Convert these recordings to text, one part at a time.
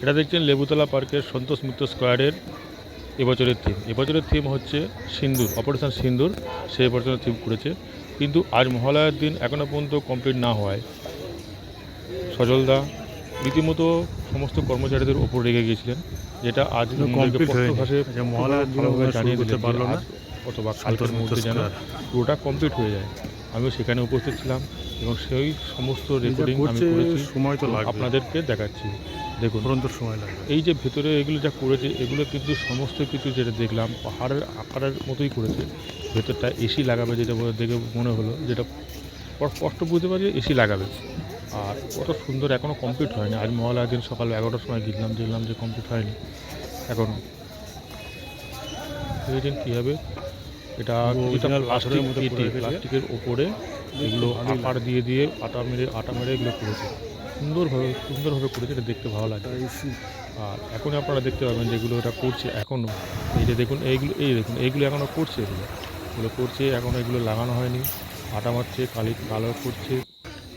এটা দেখছেন লেবুতলা পার্কের সন্তোষ মিত্র স্কোয়ারের এবছরের থিম এবছরের থিম হচ্ছে সিন্দুর অপারেশন সিন্দুর সে এবছরের থিম করেছে। কিন্তু আজ মহালয়ার দিন এখনও পর্যন্ত কমপ্লিট না হওয়ায় সজলদা রীতিমতো সমস্ত কর্মচারীদের ওপর রেগে গিয়েছিলেন যেটা আজ জানিয়ে। অথবা কালকের মধ্যে যেন পুরোটা কমপ্লিট হয়ে যায়। আমিও সেখানে উপস্থিত ছিলাম এবং সেই সমস্ত রেকর্ডিং আমি করেছি সময় তো আপনাদেরকে দেখাচ্ছি। দেখুন। উপরন্ত সময় লাগবে। এই যে ভেতরে এগুলো যা করেছে এগুলো কিন্তু সমস্ত কিছু যেটা দেখলাম পাহাড়ের আকারের মতোই করেছে। ভেতরটা এসি লাগাবে যেটা দেখে মনে হলো যেটা স্পষ্ট বুঝতে পারি এসি লাগাবে। আর কত সুন্দর এখনও কমপ্লিট হয়নি। আজ মহালয়ার দিন সকাল এগারোটার সময় গেলাম দেখলাম যে কমপ্লিট হয়নি। এখনও ভেবেছেন কী হবে। এটা কিছুটা প্লাস্টিক। প্লাস্টিকের ওপরে এগুলো আকার দিয়ে দিয়ে আটা মেরে আটা মেরে এগুলো করেছে। সুন্দরভাবে সুন্দরভাবে করেছে এটা দেখতে ভালো লাগে আর এখন আপনারা দেখতে পাবেন যেগুলো এটা করছে এখনও এই যে দেখুন এইগুলো এই দেখুন এইগুলো এখনও করছে এগুলো। এগুলো করছে এখনও এগুলো লাগানো হয়নি। আটা মারছে কালি কালার করছে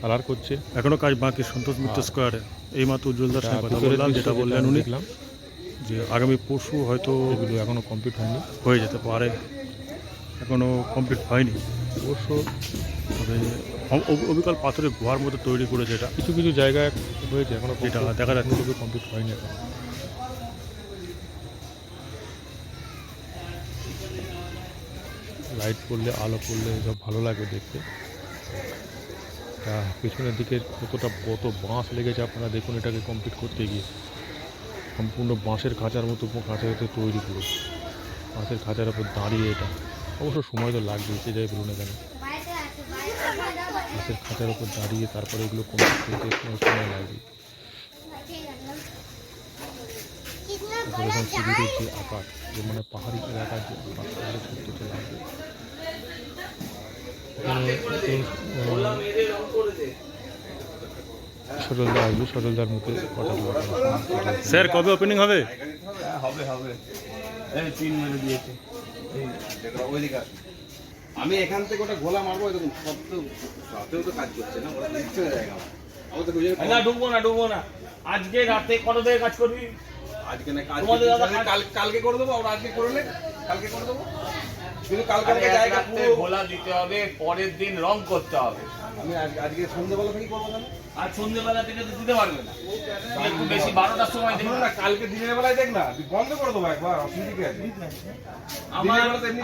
কালার করছে। এখনও কাজ বাকি সন্তোষ মিত্র। স্কোয়ারে। এই মাত্র উজ্জ্বলদার যেটা বললেন উনি দেখলাম। যে আগামী পরশু হয়তো এগুলো এখনও কমপ্লিট হয়নি। হয়ে যেতে পারে। এখনও কমপ্লিট হয়নি। অবশ্য তবে অবিকল পাথরের গুহার মতো তৈরি করেছে এটা। কিছু কিছু জায়গায় হয়েছে এখনও যেটা দেখা যাচ্ছে। কমপ্লিট হয়নি এখন। লাইট পড়লে আলো পড়লে সব ভালো লাগে দেখতে। তা পেছনের দিকে কতটা কত বাঁশ লেগেছে আপনারা দেখুন এটাকে কমপ্লিট করতে গিয়ে। সম্পূর্ণ বাঁশের খাঁচার মতো খাঁচাতে তৈরি পুরো। বাঁশের খাঁচার ওপর দাঁড়িয়ে এটা। অবশ্য সময় তো লাগবে সে যাই বলুন না কেন। বাঁশের খাঁচার ওপর দাঁড়িয়ে তারপরে এগুলো কোনো সময় লাগবে। তারপরে সিঁড়ির যে আকার যে মানে পাহাড়ি এলাকার যে আকার তাহলে সত্যি তো লাগবে। সজলদা আসবে সজলদার মুখে কথা স্যার কবে ওপেনিং হবে? হ্যাঁ হবে হবে। এই পিন মেরে দিয়েছে। ওইদিকে। আমি এখান থেকে ওটা গোলা মারবো এরকম সব তো তো কাজ করছে না ওরা দিচ্ছে না জায়গা না ডুববো না ডুববো না। আজকে রাতে কত থেকে কাজ করবি? আজকে না কাজ কালকে করে দেবো ওরা আজকে করলে কালকে করে দেবো। কিন্তু কালকে জায়গা পুরো ভোলা দিতে হবে পরের দিন রং করতে হবে। আমি আজকে সন্ধ্যাবেলা থেকেই করব তাহলে? আর সন্ধ্যেবেলা থেকে তো দিতে পারবে না। একটু বেশি বারোটার সময় দেখুন না কালকে দিনের বেলায় দেখ না বন্ধ করে দেবো একবার অসুবিধা কি আছে? আমার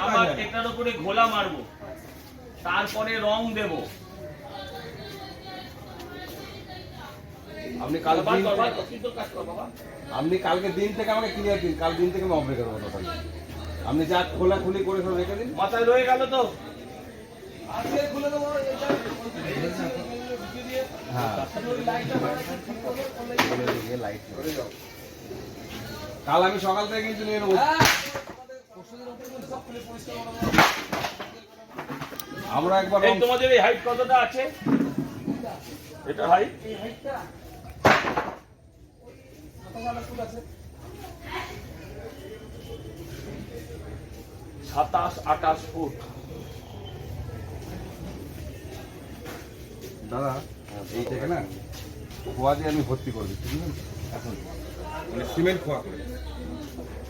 আমার। এটার উপরে ঘোলা মারবো তারপরে রং দেব। আপনি কাল আপনি কালকে দিন থেকে আমাকে ক্লিয়ার দিন কাল দিন থেকে আমি দেবো তখন আপনি যা খোলা খুলি করে সব রেখে দিন। মাথায় রয়ে গেল তো। আজকে খুলে দেবো এটা হ্যাঁ। কাল আমি সকাল থেকে কিন্তু নিয়ে নেব আমরা একবার এই তোমাদের এই হাইট কতটা আছে? এটা হাইট সাতাশ আঠাশ ফুট। দাদা এই থেকে না খোয়া দিয়ে আমি ভর্তি করে দিচ্ছি বুঝলেন? এখন মানে সিমেন্ট খোয়া করে।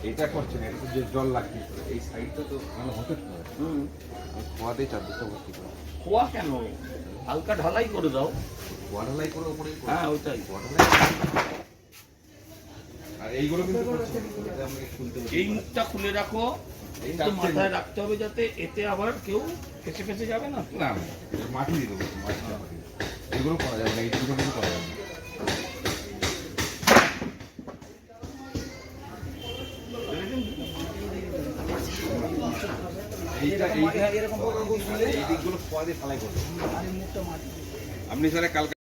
এইটা করছে না এটা যে জল লাগছে। এই সাইডটা তো মানে হতে পারে। আমি খোয়া দিয়ে চারদিকটা ভর্তি করে খোয়া কেন? হালকা ঢালাই করে দাও। খোয়া ঢালাই করে উপরে হ্যাঁ ওইটাই। খোয়া ঢালাই আর এইগুলো কিন্তু করছে না, এটা আমাকে খুলতে বলছে। এই মুখটা খুলে রাখো কিন্তু মাথায় রাখতে হবে যাতে এতে আবার কেউ ফেসে ফেসে যাবে না মাটি দিয়ে দেবো। এগুলো করা যাবে না কিন্তু করা যাবে আপনি স্যার কালকে